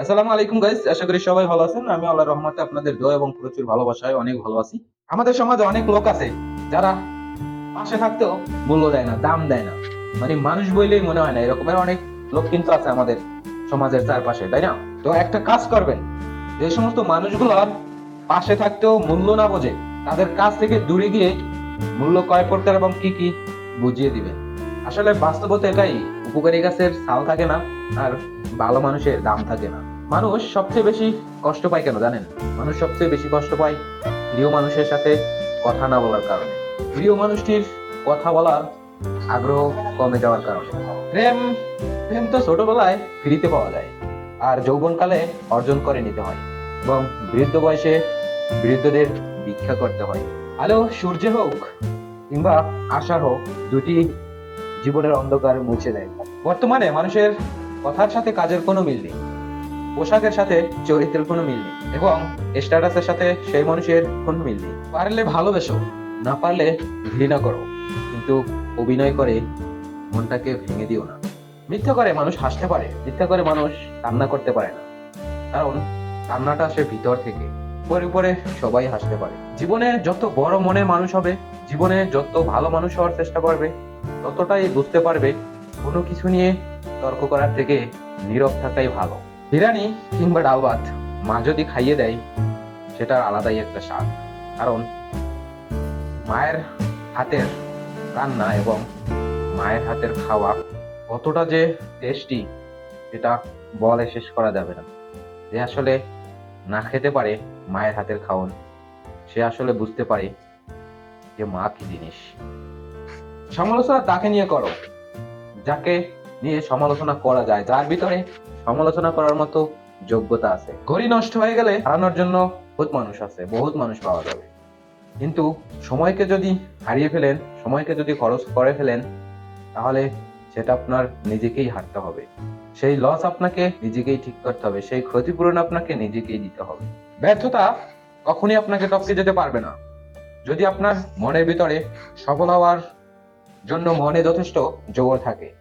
আসসালামু আলাইকুম গাইস আশা করি সবাই ভালো আছেন। আমি আল্লাহর রহমতে আপনাদের দোয়া এবং প্রচুর ভালোবাসায় অনেক ভালো আছি। আমাদের সমাজে অনেক লোক আছে, যারা পাশে থাকতেও মূল্য দেয় না, দাম দেয় না। মানে মানুষ বইলেই মনে হয় না, এরকমের অনেক লোক কিন্তু আছে আমাদের সমাজের চারপাশে, তাই না? তো একটা কাজ করবেন, যে সমস্ত মানুষগুলোর পাশে থাকতেও মূল্য না বোঝে, তাদের কাছ থেকে দূরে গিয়ে মূল্য কয় প্রকার এবং কি কি বুঝিয়ে দিবেন। আসলে বাস্তবতা এটাই, উপকারী গাছের ছাল থাকে না আর ভালো মানুষের দাম থাকে না। মানুষ সবচেয়ে বেশি কষ্ট পায় কেন জানেন? মানুষ সবচেয়ে বেশি কষ্ট পায় প্রিয় মানুষের সাথে কথা না বলার কারণে। প্রিয় মানুষটির কথা বলার আগ্রহ কমে যাওয়ার কারণে। প্রেম প্রেম তো ছোটবেলায় ফ্রিতে পাওয়া যায়, আর যৌবনকালে অর্জন করে নিতে হয় এবং বৃদ্ধ বয়সে বৃদ্ধদের ভিক্ষা করতে হয়। আলো সূর্য হোক কিংবা আশা হোক, দুটি জীবনের অন্ধকার মুছে দেয়। বর্তমানে মানুষের কথার সাথে কাজের কোনো মিল নেই। পোশাকের সাথে চরিত্রের কোনো মিল নেই এবং স্ট্যাটাসের সাথে সেই মানুষের কোনো মিল নেই। পারলে ভালোবেসো, না পারলে ঘৃণা করো, কিন্তু অভিনয় করে মনটাকে ভেঙে দিও না। মিথ্যা করে মানুষ হাসতে পারে, মিথ্যা করে মানুষ কান্না করতে পারে না। কারণ কান্নাটা আসে ভিতর থেকে, উপরে উপরে সবাই হাসতে পারে। জীবনে যত বড় মনে মানুষ হবে, জীবনে যত ভালো মানুষ হওয়ার চেষ্টা করবে, ততটাই বুঝতে পারবে কোনো কিছু নিয়ে তর্ক করার থেকে নীরব থাকাই ভালো। বিরিয়ানি কিংবা ডাল ভাত মা যদি খাইয়ে দেয়, সেটার আলাদাই একটা স্বাদ। কারণ মায়ের হাতের রান্না এবং মায়ের হাতের খাওয়া কতটা যে টেস্টি সেটা বলে শেষ করা যাবে না। যে আসলে না খেতে পারে মায়ের হাতের খাওয়ান, সে আসলে বুঝতে পারে যে মা কি জিনিস। সমালোচনা তাকে নিয়ে করো। যাকে নিয়ে সমালোচনা করা যায়, যার ভিতরে সমালোচনা করার মতো যোগ্যতা আছে। ঘড়ি নষ্ট হয়ে গেলে হারানোর জন্য বহুত মানুষ আছে, বহুত মানুষ পাওয়া যাবে। কিন্তু সময়কে যদি হারিয়ে ফেলেন, সময়কে যদি খরচ করে ফেলেন, তাহলে সেটা আপনার নিজেকেই হারতে হবে। সেই লস আপনাকে নিজেকেই ঠিক করতে হবে, সেই ক্ষতিপূরণ আপনাকে নিজেকেই দিতে হবে। ব্যর্থতা কখনই আপনাকে টপকে যেতে পারবে না। যদি আপনার মনের ভিতরে সফল হওয়ার জন্য মনে যথেষ্ট জোর থাকে।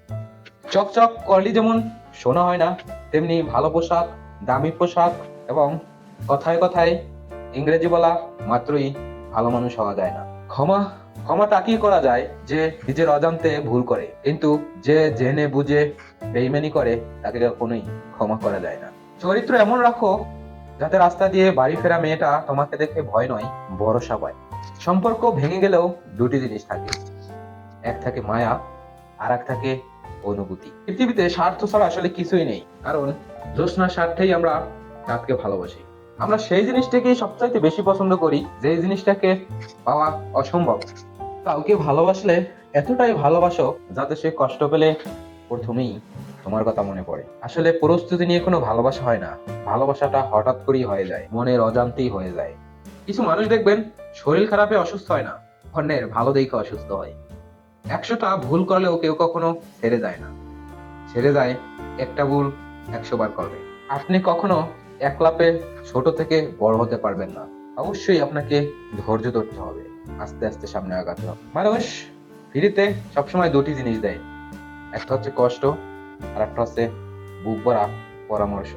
চকচক করলি যেমন শোনা হয় না, তেমনি ভালো পোশাক, দামি পোশাক এবং কথায় কথায় ইংরেজি বলা মাত্রই ভালো মানুষ হওয়া যায় না। ক্ষমা ক্ষমা তাকেই করা যায় যে নিজের অজান্তে ভুল করে। কিন্তু যে জেনে বুঝে বেইমানি করে, তাকে কখনোই ক্ষমা করা যায় না। চরিত্র এমন রাখো যাতে রাস্তা দিয়ে বাড়ি ফেরা মেয়েটা তোমাকে দেখে ভয় নয়, ভরসা পায়। সম্পর্ক ভেঙে গেলেও দুটি জিনিস থাকে। এক থাকে মায়া আর এক থাকে অনুভূতি। পৃথিবীতে স্বার্থ ছাড়া আসলে কিছুই নেই, কারণ জ্যোৎস্নার স্বার্থেই আমরা রাতকে ভালোবাসি। আমরা সেই জিনিসটাকেই সবচাইতে বেশি পছন্দ করি, যে জিনিসটাকে পাওয়া অসম্ভব। কাউকে ভালোবাসলে এতটাই ভালোবাসো যাতে সে কষ্ট পেলে প্রথমেই তোমার কথা মনে পড়ে। আসলে পরিস্থিতি নিয়ে কোনো ভালোবাসা হয় না। ভালোবাসাটা হঠাৎ করেই হয়ে যায়, মনের অজান্তেই হয়ে যায়। কিছু মানুষ দেখবেন, শরীর খারাপে অসুস্থ হয় না। অন্যের ভালো দেখে অসুস্থ হয়। একশোটা ভুল করলেও কেউ কখনো ছেড়ে যায় না। ছেড়ে যায় একটা ভুল একশো বার করবে। আপনি কখনো এক লাপে ছোট থেকে বড় হতে পারবেন না। অবশ্যই আপনাকে ধৈর্য ধরতে হবে। আস্তে আস্তে সামনে আগাতে হবে। মানুষ ফ্রিতে সবসময় দুটি জিনিস দেয়। একটা হচ্ছে কষ্ট, আর একটা হচ্ছে বুক ভরা পরামর্শ।